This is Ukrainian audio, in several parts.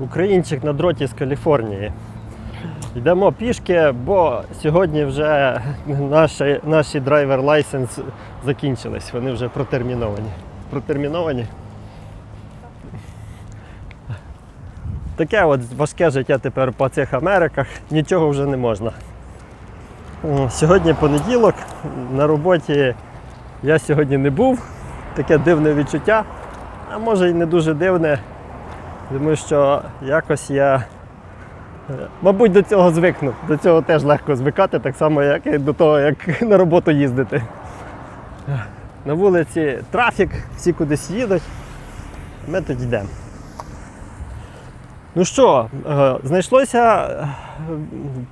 Українчик на дроті з Каліфорнії. Йдемо пішки, бо сьогодні вже наші, наші драйвер лайсенс закінчились. Вони вже протерміновані. Протерміновані. Таке от важке життя тепер по цих Америках. Нічого вже не можна. Сьогодні понеділок. На роботі я сьогодні не був. Таке дивне відчуття. А може і не дуже дивне, тому що якось я, е, мабуть, до цього звикну. До цього теж легко звикати, так само, як і до того, як на роботу їздити. На вулиці трафік, всі кудись їдуть. Ми тут йдемо. Ну що, е, знайшлося,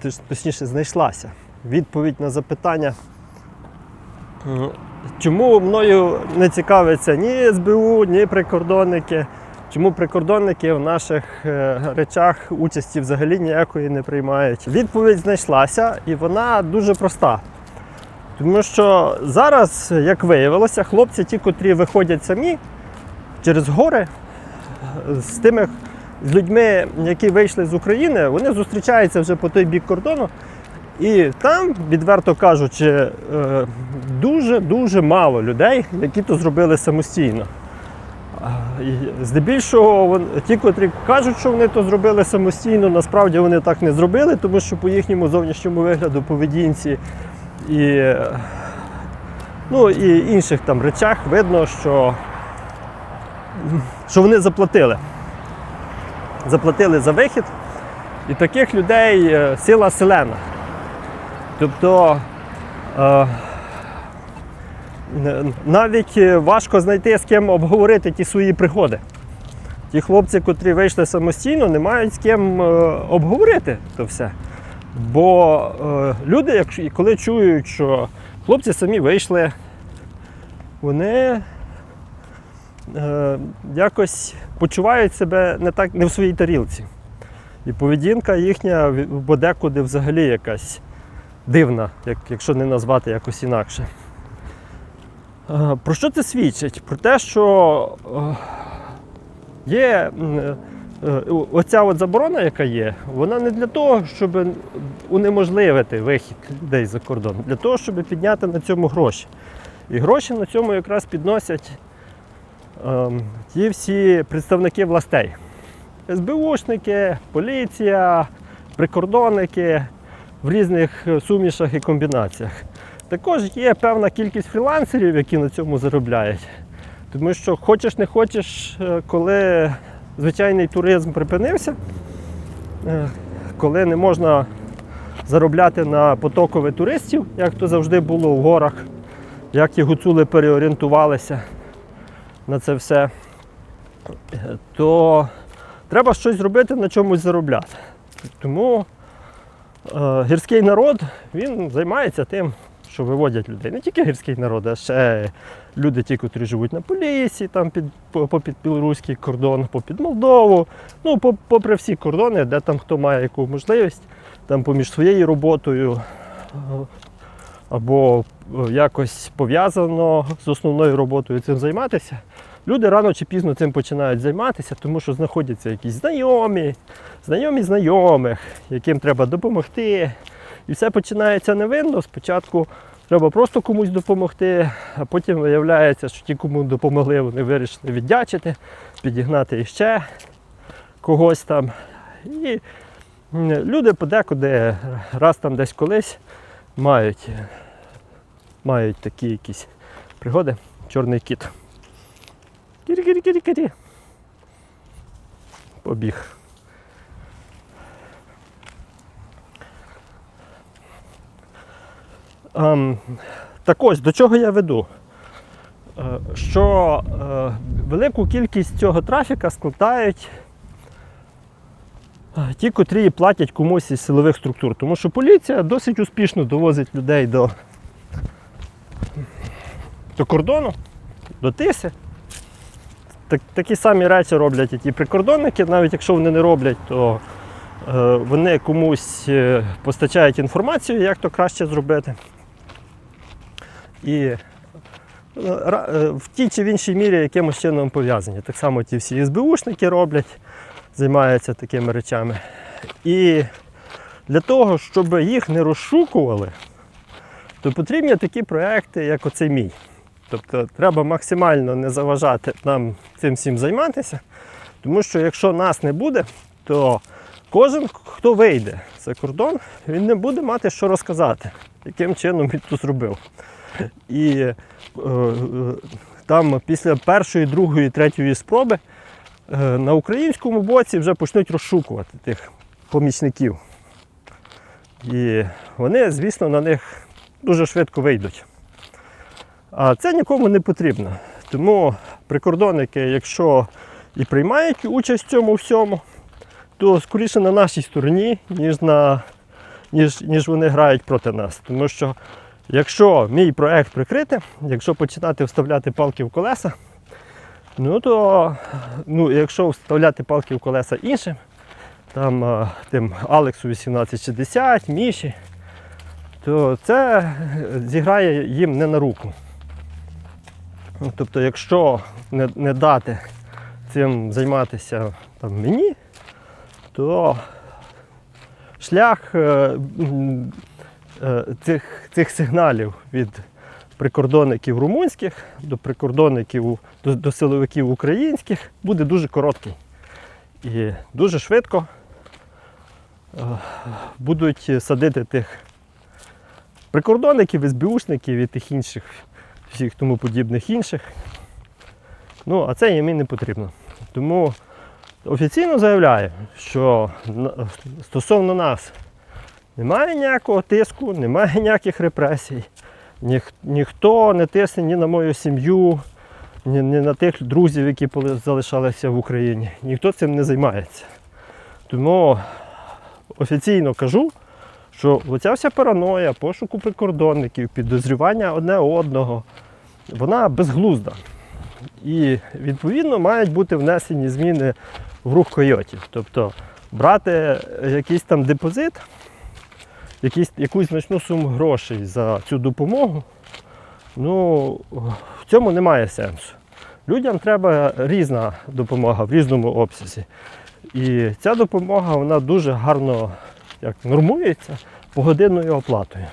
е, точніше, знайшлася відповідь на запитання, чому мною не цікавиться ні СБУ, ні прикордонники. Чому прикордонники в наших е, речах участі взагалі ніякої не приймають? Відповідь знайшлася, і вона дуже проста. Тому що зараз, як виявилося, хлопці, ті, котрі виходять самі через гори, е, з тими з людьми, які вийшли з України, вони зустрічаються вже по той бік кордону. І там, відверто кажучи, дуже-дуже мало людей, які то зробили самостійно. Здебільшого ті, котрі кажуть, що вони то зробили самостійно, насправді вони так не зробили, тому що по їхньому зовнішньому вигляду, поведінці і, ну, і інших там речах видно, що, що вони заплатили. Заплатили за вихід, і таких людей е, сила селена. Тобто е, навіть е, важко знайти з ким обговорити ті свої пригоди. Ті хлопці, котрі вийшли самостійно, не мають з ким е, обговорити то все. Бо е, люди, коли чують, що хлопці самі вийшли, вони якось почувають себе не так не в своїй тарілці. І поведінка їхня подекуди взагалі якась дивна, як, якщо не назвати якось інакше. Е, Про що це свідчить? Про те, що е, є е, оця от заборона, яка є, вона не для того, щоб унеможливити вихід людей за кордон, для того, щоб підняти на цьому гроші. І гроші на цьому якраз підносять ем, ті всі представники властей. СБУшники, поліція, прикордонники в різних сумішах і комбінаціях. Також є певна кількість фрілансерів, які на цьому заробляють. Тому що хочеш не хочеш, е, коли звичайний туризм припинився, е, коли не можна заробляти на потокові туристів, як то завжди було в горах, як ті гуцули переорієнтувалися на це все, е, то треба щось зробити, на чомусь заробляти. Тому гірський народ він займається тим, що виводять людей. Не тільки гірський народ, а ще люди, ті, котрі живуть на Полісі, там під, попід білоруський кордон, попід Молдову, ну, попри всі кордони, де там хто має яку можливість, там поміж своєю роботою або е, якось пов'язано з основною роботою цим займатися. Люди рано чи пізно цим починають займатися, тому що знаходяться якісь знайомі, знайомі знайомих, яким треба допомогти. І все починається невинно. Спочатку треба просто комусь допомогти, а потім виявляється, що ті, кому допомогли, вони вирішили віддячити, підігнати іще когось там. І люди подекуди раз там десь колись мають, мають такі якісь пригоди. Чорний кіт. Кірі-кірі-кірі-кірі. Побіг. Так ось, до чого я веду? Е, Що е, велику кількість цього трафіка складають е, ті, котрі платять комусь із силових структур. Тому що поліція досить успішно довозить людей до, до кордону, до тиси. Так, такі самі речі роблять і ті прикордонники, навіть якщо вони не роблять, то е, вони комусь постачають інформацію, як то краще зробити. І е, е, в тій чи в іншій мірі якимось чином пов'язані. Так само ті всі СБУшники роблять, займається такими речами. І для того, щоб їх не розшукували, то потрібні такі проекти, як оцей мій. Тобто треба максимально не заважати нам цим всім займатися, тому що якщо нас не буде, то кожен, хто вийде за кордон, він не буде мати що розказати, яким чином він тут зробив. І е, е, там після першої, другої, третьої спроби е, на українському боці вже почнуть розшукувати тих помічників. І вони, звісно, на них дуже швидко вийдуть. А це нікому не потрібно. Тому прикордонники, якщо і приймають участь в цьому всьому, то скоріше на нашій стороні, ніж, на, ніж, ніж вони грають проти нас. Тому що якщо мій проект прикрити, якщо починати вставляти палки в колеса, ну то ну, якщо вставляти палки в колеса іншим, там тим Алексу 1860, Міші, то це зіграє їм не на руку. Ну, Тобто, якщо не, не дати цим займатися там, мені, то шлях е, е, цих, цих сигналів від прикордонників румунських до прикордонників до, до силовиків українських буде дуже короткий. І дуже швидко е, будуть садити тих прикордонників, СБУшників і тих інших, всіх тому подібних інших. Ну, а це їм і не потрібно. Тому офіційно заявляю, що стосовно нас немає ніякого тиску, немає ніяких репресій. Ніх, ніхто не тисне ні на мою сім'ю, ні, ні на тих друзів, які залишалися в Україні. Ніхто цим не займається. Тому офіційно кажу, що оця вся параноя, пошуку прикордонників, підозрювання одне одного, вона безглузда. І відповідно мають бути внесені зміни в рух койотів. Тобто брати якийсь там депозит, якийсь, якусь значну суму грошей за цю допомогу, ну в цьому немає сенсу. Людям треба різна допомога в різному обсязі. І ця допомога вона дуже гарно як, нормується погодинною оплатою.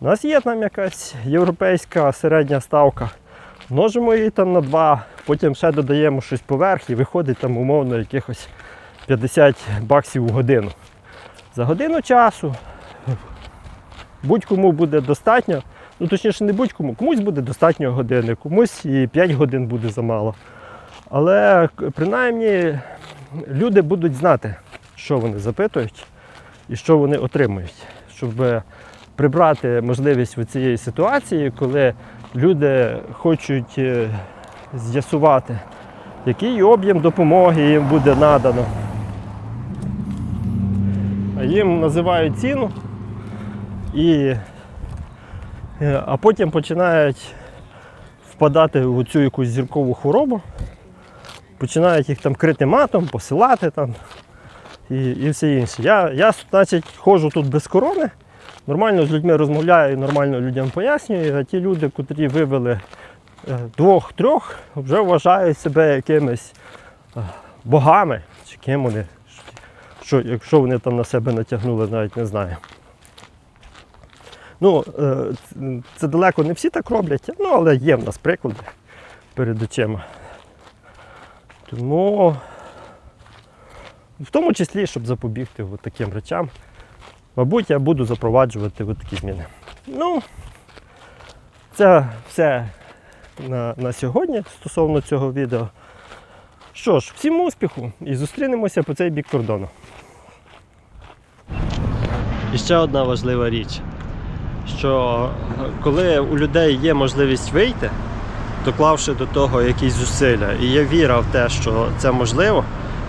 У нас є там якась європейська середня ставка. Множимо її там на 2, потім ще додаємо щось поверх і виходить там умовно якихось 50 баксів в годину. За годину часу будь-кому буде достатньо, ну точніше не будь-кому, комусь буде достатньо години, комусь і 5 годин буде замало. Але принаймні люди будуть знати, що вони запитують і що вони отримують, щоб прибрати можливість від цієї ситуації, коли люди хочуть е, з'ясувати, який об'єм допомоги їм буде надано. А їм називають ціну, і, е, а потім починають впадати в цю якусь зіркову хворобу, починають їх там крити матом, посилати там і, і все інше. Я, я значить, ходжу тут без корони, нормально з людьми розмовляю, нормально людям пояснюю, а ті люди, котрі вивели е, двох-трьох, вже вважають себе якимись е, богами, чи ким вони, що, якщо вони там на себе натягнули, навіть не знаю. Ну, е, це далеко не всі так роблять, ну, але є в нас приклади перед очима. Тому, в тому числі, щоб запобігти таким речам, мабуть, я буду запроваджувати такі зміни. Ну, це все на, на сьогодні стосовно цього відео. Що ж, всім успіху і зустрінемося по цей бік кордону. І ще одна важлива річ, що коли у людей є можливість вийти, доклавши до того якісь зусилля, і є віра в те, що це можливо,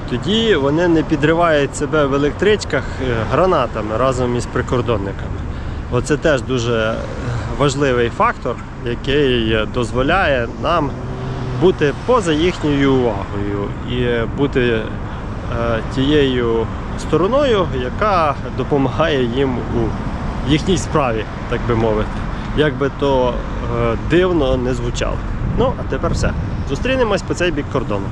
тоді вони не підривають себе в електричках е, гранатами разом із прикордонниками. Оце теж дуже важливий фактор, який дозволяє нам бути поза їхньою увагою і бути е, тією стороною, яка допомагає їм у їхній справі, так би мовити. Як би то е, дивно не звучало. Ну, а тепер все. Зустрінемось по цей бік кордону.